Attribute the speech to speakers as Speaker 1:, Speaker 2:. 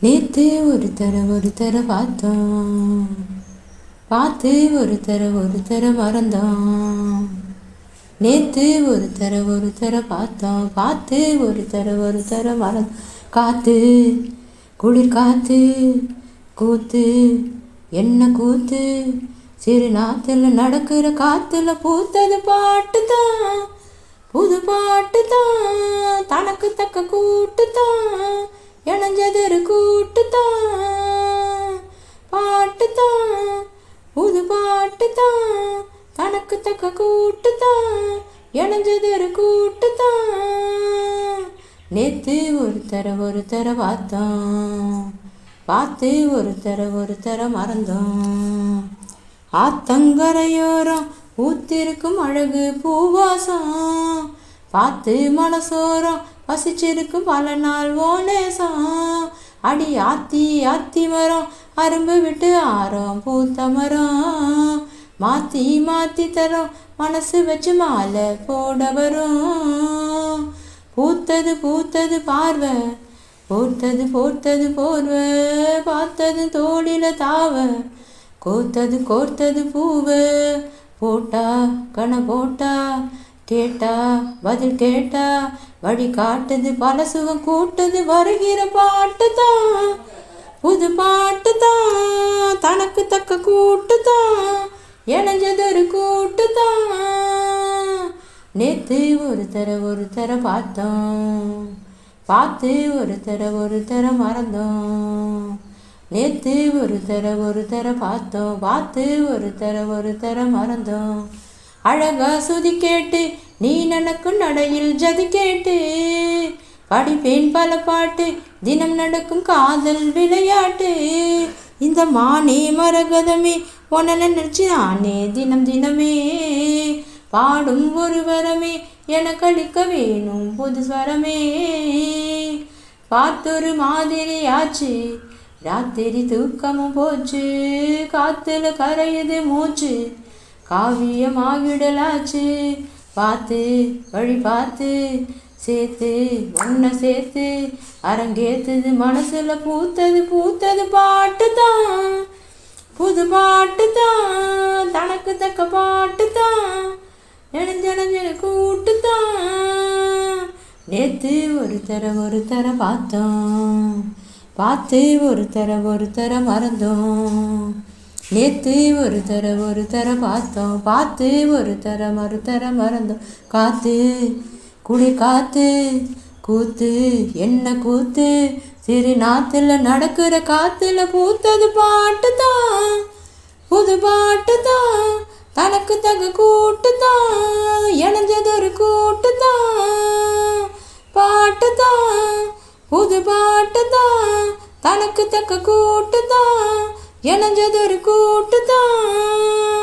Speaker 1: நேத்து ஒரு தர ஒரு தர பார்த்தோம். பார்த்து ஒரு தர ஒரு தர மறந்தோம். நேத்து ஒரு தர ஒரு தர பார்த்தோம். பார்த்து ஒரு தர ஒரு தர மறந் காத்து குளிர் காத்து கூத்து என்ன கூத்து? சிறு நாத்தில் நடக்கிற காத்துல பூத்தது பாட்டு தான். புது பாட்டு தான். தனக்கு தக்க கூட்டு தான். இணைஞ்சது கூட்டு தான் பாட்டுத்தான் புது பாட்டு தான் தனக்கு தக்க கூட்டு தான் இணைஞ்சது கூட்டு தான் நேத்து ஒருத்தர ஒருத்தர பார்த்தோம். பார்த்து ஒருத்தர ஒருத்தர மறந்தோம். ஆத்தங்கரையோரம் ஊத்திருக்கும் அழகு பூவாசம். பார்த்து மனசோரம் பசிச்சிருக்கு பல நாள் ஓனேசம் அடி ஆத்தி ஆத்தி மரம் அரும்பு விட்டு ஆரம் பூத்த மரம் மாத்தி மாத்தி தரோம் மனசு வச்சு மாலை போட வரும். பூத்தது பூத்தது பார்வை போர்த்தது போர்த்தது போர்வை பார்த்தது தோளில தாவ கோத்தது கோர்த்தது பூவு. போட்டா கண போட்டா கேட்டா பதில் கேட்டா வழி காட்டுது பல சுகம் கூட்டுது வருகிற பாட்டு தான் புது பாட்டு தான் தனக்கு தக்க கூட்டு தான் இணைஞ்சதொரு கூட்டு தான் நேத்து ஒரு தர ஒரு தர பார்த்தோம். பார்த்து ஒரு தர ஒரு தர மறந்தோம். நேத்து ஒரு தர ஒரு தர பார்த்தோம். பார்த்து ஒரு தர ஒரு தர மறந்தோம். அழகா சுதி கேட்டு நீ நடக்கும் நடையில் ஜதி கேட்டு. படிப்பேன் பல பாட்டு தினம் நடக்கும் காதல் விளையாட்டு. இந்த மானே மரகதமே உன்னை நினைச்சு நானே தினம் தினமே. பாடும் ஒரு வரமே எனக்கு அளிக்க வேணும் புது ஸ்வரமே. பார்த்தொரு மாதிரி ஆச்சு ராத்திரி தூக்கமும் போச்சு காத்துல கரையுது மூச்சு. காவியமாகிடலாச்சு. பார்த்து வழி பார்த்து சேர்த்து ஒன்ன சேர்த்து அரங்கேத்துது மனசுல பூத்தது பூத்தது பாட்டு தான். புது பாட்டு தான் தனக்கு தக்க பாட்டு தான் இணைஞ்சணைஞ்சன கூட்டு தான். நேத்து ஒரு தர ஒரு தர பார்த்தோம். பார்த்து ஒரு தர ஒரு தர மறந்தோம். நேத்து ஒரு தர ஒரு தர பார்த்தோம். பார்த்து ஒரு தர மறு தர மறந்தோம். காத்து குளிர் காத்து கூத்து என்ன கூத்து? சிறு நாத்துல நடக்கிற காத்துல பூத்தது பாட்டு தான். புது பாட்டு தான். தனக்கு தக கூட்டு தான். இணைஞ்சதொரு கூட்டு தான். பாட்டு தான். புது பாட்டு தான். தனக்கு தக்க கூட்டு தான். இணைஞ்சதொரு கூட்டு தான்